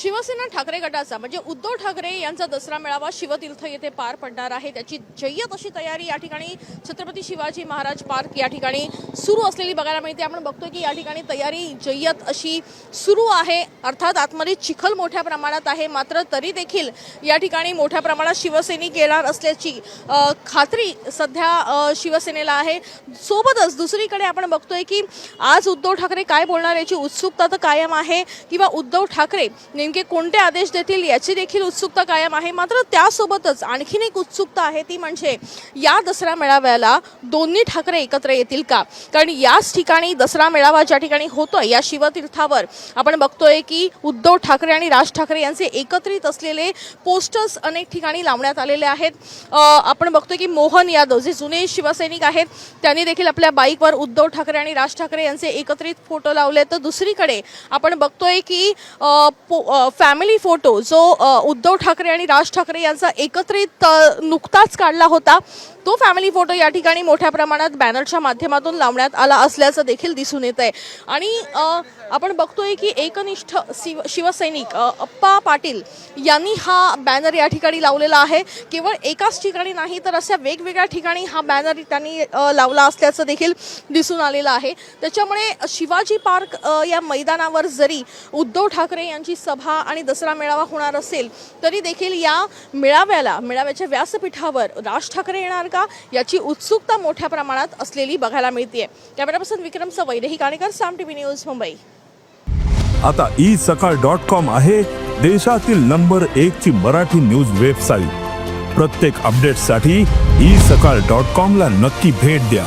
शिवसेना ठाकरे गटाचा म्हणजे उद्धव ठाकरे यांचा दसरा मेळावा शिवतीर्थ येथे पार पडणार आहे. त्याची जय्यत अशी तयारी या ठिकाणी छत्रपती शिवाजी महाराज पार्क या ठिकाणी सुरू असलेली बघायला मिळते. आपण बघतोय की या ठिकाणी तयारी जय्यत अशी सुरू आहे. अर्थात आतमध्ये चिखल मोठ्या प्रमाणात आहे. मात्र तरी देखील या ठिकाणी मोठ्या प्रमाणात शिवसैनिक येणार असल्याची खात्री सध्या शिवसेनेला आहे. सोबतच दुसरीकडे आपण बघतोय की आज उद्धव ठाकरे काय बोलणार याची उत्सुकता तर कायम आहे. किंवा उद्धव ठाकरे नेमके कोणते आदेश देतील याची देखील उत्सुकता कायम आहे. मात्र त्यासोबतच आणखीन एक उत्सुकता आहे ती म्हणजे या दसरा मेळाव्याला दोन्ही ठाकरे एकत्र येतील का? कारण याच ठिकाणी दसरा मेळावा ज्या ठिकाणी होतोय या शिवतीर्थावर आपण बघतोय की उद्धव ठाकरे आणि राज ठाकरे यांचे एकत्रित असलेले पोस्टर्स अनेक ठिकाणी लावण्यात आलेले आहेत. आपण बघतोय की मोहन यादव जे जुने शिवसैनिक आहेत त्यांनी देखील आपल्या बाईकवर उद्धव ठाकरे आणि राज ठाकरे यांचे एकत्रित फोटो लावले. तर दुसरीकडे आपण बघतोय की फॅमिली फोटो जो उद्धव ठाकरे आणि राज ठाकरे यांचा एकत्रित नुकताच काढला होता तो फॅमिली फोटो या ठिकाणी मोठ्या प्रमाणात बॅनरच्या माध्यमातून लावण्यात आला असल्याचं देखील दिसून येत आहे आणि आपण बघतोय की एकनिष्ठ शिव शिवसैनिक अप्पा पाटील यांनी हा बॅनर या ठिकाणी लावलेला आहे. केवळ एकाच ठिकाणी नाही तर अशा वेगवेगळ्या ठिकाणी हा बॅनर त्यांनी लावला असल्याचं देखील दिसून आलेलं आहे. त्याच्यामुळे शिवाजी पार्क या मैदानावर जरी उद्धव ठाकरे यांची सभा आणि दसरा मेळावा होणार असेल तरी देखील या मेळाव्याला मेळाव्याच्या व्यासपीठावर राज ठाकरे येणार का? याची उत्सुकता मोठ्या प्रमाणात असलेली बघायला मिळते कॅमेरापर्सन विक्रम सवैद ही काणेकर साम टीव्ही न्यूज मुंबई. आता ई सकाळ डॉट कॉम आहे देशातील नंबर एक ची मराठी न्यूज वेबसाईट. प्रत्येक अपडेटसाठी ई सकाळ डॉट कॉम ला नक्की भेट द्या.